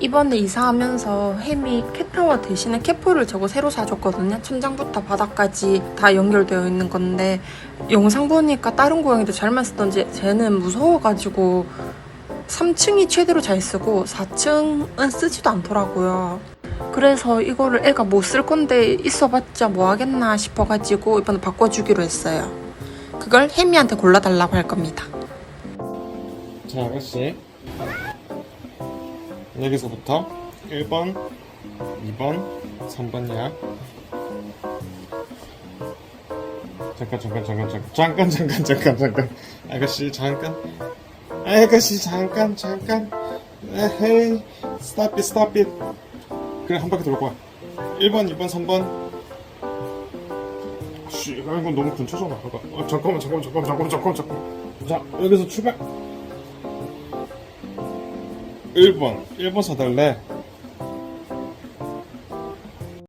이번에 이사하면서 햄이 캣타워 대신에 캣폴을 저거 새로 사줬거든요. 천장부터 바닥까지 다 연결되어 있는 건데 영상 보니까 다른 고양이도 잘만 쓰던지 쟤는 무서워가지고 3층이 최대로 잘 쓰고 4층은 쓰지도 않더라고요. 그래서 이거를 애가 못 쓸 건데 있어봤자 뭐 하겠나 싶어가지고 이번에 바꿔주기로 했어요. 그걸 혜미한테 골라달라고 할 겁니다. 자, 아가씨. 여기서부터 1번, 2번, 3번이야. 잠깐, 잠깐, 잠깐, 잠깐, 잠깐, 잠깐, 잠깐, 잠깐. 아가씨, 잠깐. 아가씨, 잠깐, 잠깐. 에헤이, stop it, stop it. 그래, 한 바퀴 돌고 와. 1번, 2번, 3번. 씨, 이거 너무 근처잖아. 어, 잠깐만, 잠깐만, 잠깐만, 잠깐만, 잠깐만, 잠깐만. 자, 여기서 출발. 1번 1번 사달래